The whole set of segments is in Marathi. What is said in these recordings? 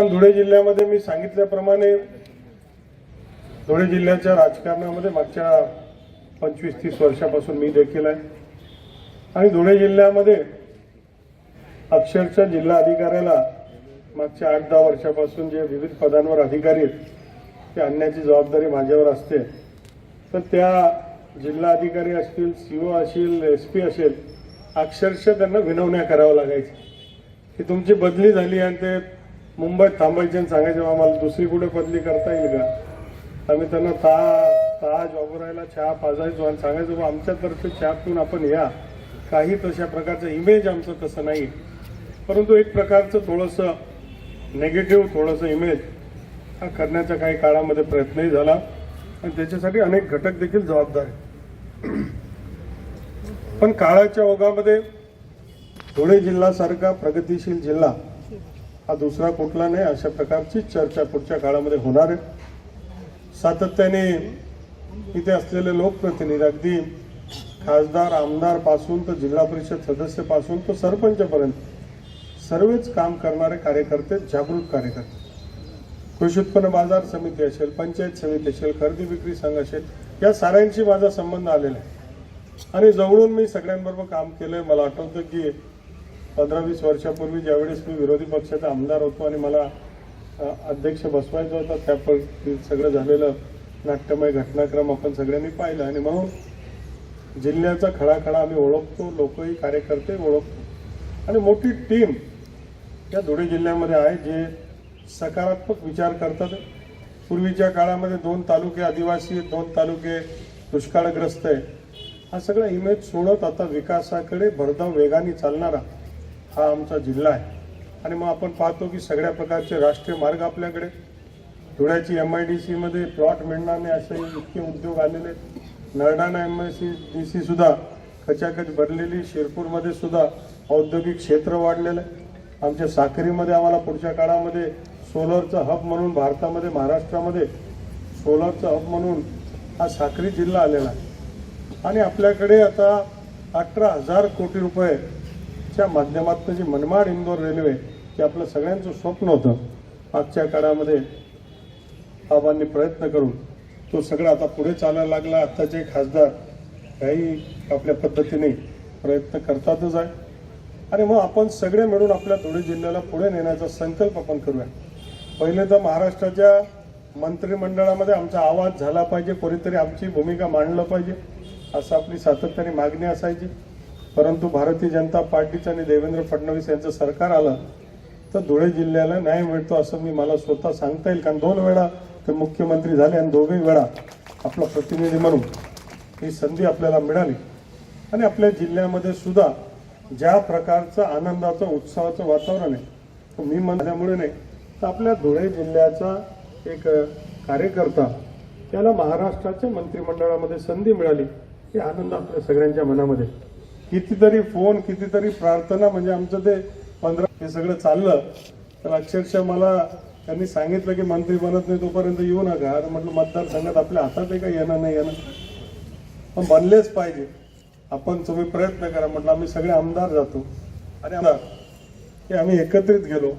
धुळे जिल्ह्यामध्ये मी सांगितल्याप्रमाणे धुळे जिल्ह्याच्या राजकारणामध्ये मागच्या पंचवीस तीस वर्षापासून मी देखील आहे. आणि धुळे जिल्ह्यामध्ये अक्षरशः जिल्हा अधिकाऱ्याला मागच्या आठ दहा वर्षापासून जे विविध पदांवर अधिकारी आहेत ते आणण्याची जबाबदारी माझ्यावर असते. तर त्या जिल्हा अधिकारी असतील सी ओ असेल एस पी असेल अक्षरशः त्यांना विनवण्या कराव्या लागायच्या. की तुमची बदली झाली आणि ते मुंबईत थांबायचे आणि सांगायचे आम्हाला दुसरी कुठे बदली करता येईल का? आम्ही त्यांना ता ताज वापरायला चहा पाजायचो आणि सांगायचो "बा, आमच्यातर्फे चहा पिऊन आपण या. काही तशा प्रकारचं इमेज आमचं तसं नाही. परंतु एक प्रकारचं थोडंसं नेगेटिव्ह थोडंसं इमेज हा करण्याचा काही काळामध्ये प्रयत्नही झाला. आणि त्याच्यासाठी अनेक घटक देखील जबाबदार आहेत. पण काळाच्या ओघामध्ये धुळे जिल्हासारखा प्रगतिशील जिल्हा हा दुसरा कुठला नाही अशा प्रकारची चर्चा पुढच्या काळामध्ये होणार आहे. सातत्याने इथे असलेले लोकप्रतिनिधी अगदी खासदार आमदारपासून तर जिल्हा परिषद सदस्यपासून तर सरपंचपर्यंत सर्वच काम करणारे कार्यकर्ते जागरूक कार्यकर्ते. कृषी उत्पन्न बाजार समिती असेल पंचायत समिती असेल खरेदी विक्री संघ असेल या साऱ्यांशी माझा संबंध आलेला आहे. आणि जवळून मी सगळ्यांबरोबर काम केलंय. मला आठवतं की पंधरा वीस वर्षापूर्वी ज्यावेळेस मी विरोधी पक्षाचा आमदार होतो आणि मला अध्यक्ष बसवायचा होता त्या पण सगळं झालेलं नाट्यमय घटनाक्रम आपण सगळ्यांनी पाहिलं. आणि म्हणून जिल्ह्याचा खडाखडा आम्ही ओळखतो लोकही कार्यकर्ते ओळखतो. आणि मोठी टीम या धुळे जिल्ह्यामध्ये आहे जे सकारात्मक विचार करतात. पूर्वीच्या काळामध्ये दोन तालुके आदिवासी दोन तालुके दुष्काळग्रस्त आहे हा सगळा इमेज सोडत आता विकासाकडे भरधाव वेगाने चालणारा हा आमचा जिल्हा आहे. आणि मग आपण पाहतो की सगळ्या प्रकारचे राष्ट्रीय मार्ग आपल्याकडे. धुळ्याची एम आय डी सीमध्ये प्लॉट मिळणार नाही असे इतके उद्योग आलेले आहेत. Nardana M I C D C सुद्धा खचाखच भरलेली शिरपूरमध्ये सुद्धा औद्योगिक क्षेत्र वाढलेलं आहे. आमच्या साखरीमध्ये आम्हाला पुढच्या काळामध्ये सोलरचं हब म्हणून भारतामध्ये महाराष्ट्रामध्ये सोलरचं हब म्हणून हा साखरी जिल्हा आलेला आहे. आणि आपल्याकडे आता अठरा हजार कोटी रुपयेच्या माध्यमातून जी मनमाड इंदोर रेल्वे हे आपलं सगळ्यांचं स्वप्न होतं आजच्या काळामध्ये बाबांनी प्रयत्न करून तो सगळं आता पुढे चालायला लागला. आत्ताचे खासदार काही आपल्या पद्धतीने प्रयत्न करतातच आहे. आणि मग आपण सगळे मिळून आपल्या धुळे जिल्ह्याला पुढे नेण्याचा संकल्प आपण करूया. पहिले तर महाराष्ट्राच्या मंत्रिमंडळामध्ये आमचा आवाज झाला पाहिजे कोणीतरी आमची भूमिका मांडलं पाहिजे. असं आपली सातत्याने मागणी असायची. परंतु भारतीय जनता पार्टीचं आणि देवेंद्र फडणवीस यांचं सरकार आलं तर धुळे जिल्ह्याला न्याय मिळतो असं मी मला स्वतः सांगता येईल. कारण दोन वेळा ते मुख्यमंत्री झाले आणि दोघही वेळा आपला प्रतिनिधी म्हणून ही संधी आपल्याला मिळाली. आणि आपल्या जिल्ह्यामध्ये सुद्धा ज्या प्रकारचं आनंदाचं उत्सवाचं वातावरण आहे तो मी म्हणल्यामुळे नाही तर आपल्या धुळे जिल्ह्याचा एक कार्यकर्ता त्याला महाराष्ट्राच्या मंत्रिमंडळामध्ये संधी मिळाली. ही आनंद आपल्या सगळ्यांच्या मनामध्ये. कितीतरी फोन कितीतरी प्रार्थना म्हणजे आमचं ते पंधरा हे सगळं चाललं. तर अक्षरशः मला त्यांनी सांगितलं की मंत्री बनत नाही तोपर्यंत येऊ नका. आता म्हटलं मतदारसंघात आपल्या हातात आहे का? येणं नाही येणं? पण बनलेच पाहिजे. आपण तुम्ही प्रयत्न करा. म्हटलं आम्ही सगळे आमदार जातो. आणि आमदार की आम्ही एकत्रित गेलो.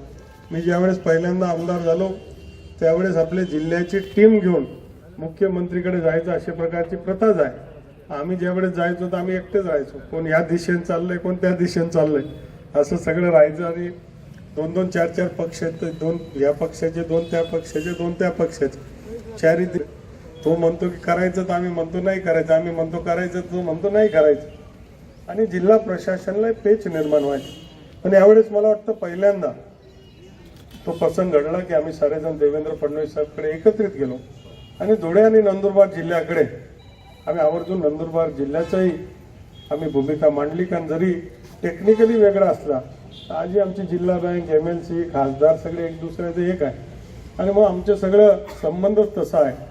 मी ज्यावेळेस पहिल्यांदा आमदार झालो त्यावेळेस आपल्या जिल्ह्याची टीम घेऊन मुख्यमंत्रीकडे जायचं अशा प्रकारची प्रथाच आहे. आम्ही ज्यावेळेस जायचो तर आम्ही एकटेच राहायचो. कोण या दिशेने चाललंय कोण त्या दिशेने चाललंय. असं सगळं राहायचं आणि दोन दोन चार चार पक्ष आहेत. दोन या पक्षाचे दोन त्या पक्षाचे दोन त्या पक्षाचे. चारही तो म्हणतो की करायचं तर आम्ही म्हणतो नाही करायचं. आम्ही म्हणतो करायचं तो म्हणतो नाही करायचं. आणि जिल्हा प्रशासनाला पेच निर्माण व्हायचं. पण यावेळेस मला वाटतं पहिल्यांदा तो प्रसंग घडला की आम्ही सारेजण देवेंद्र फडणवीस साहेबकडे एकत्रित गेलो. आणि धुळे आणि नंदुरबार जिल्ह्याकडे आम्ही आवर्जून नंदुरबार जिल्ह्याचाही आम्ही भूमिका मांडली. कारण जरी टेक्निकली वेगळा असला आजही आमची जिल्हा बँक एम एल सी खासदार सगळे एक दुसऱ्याचे एक आहे. आणि मग आमचं सगळं संबंधच तसा आहे.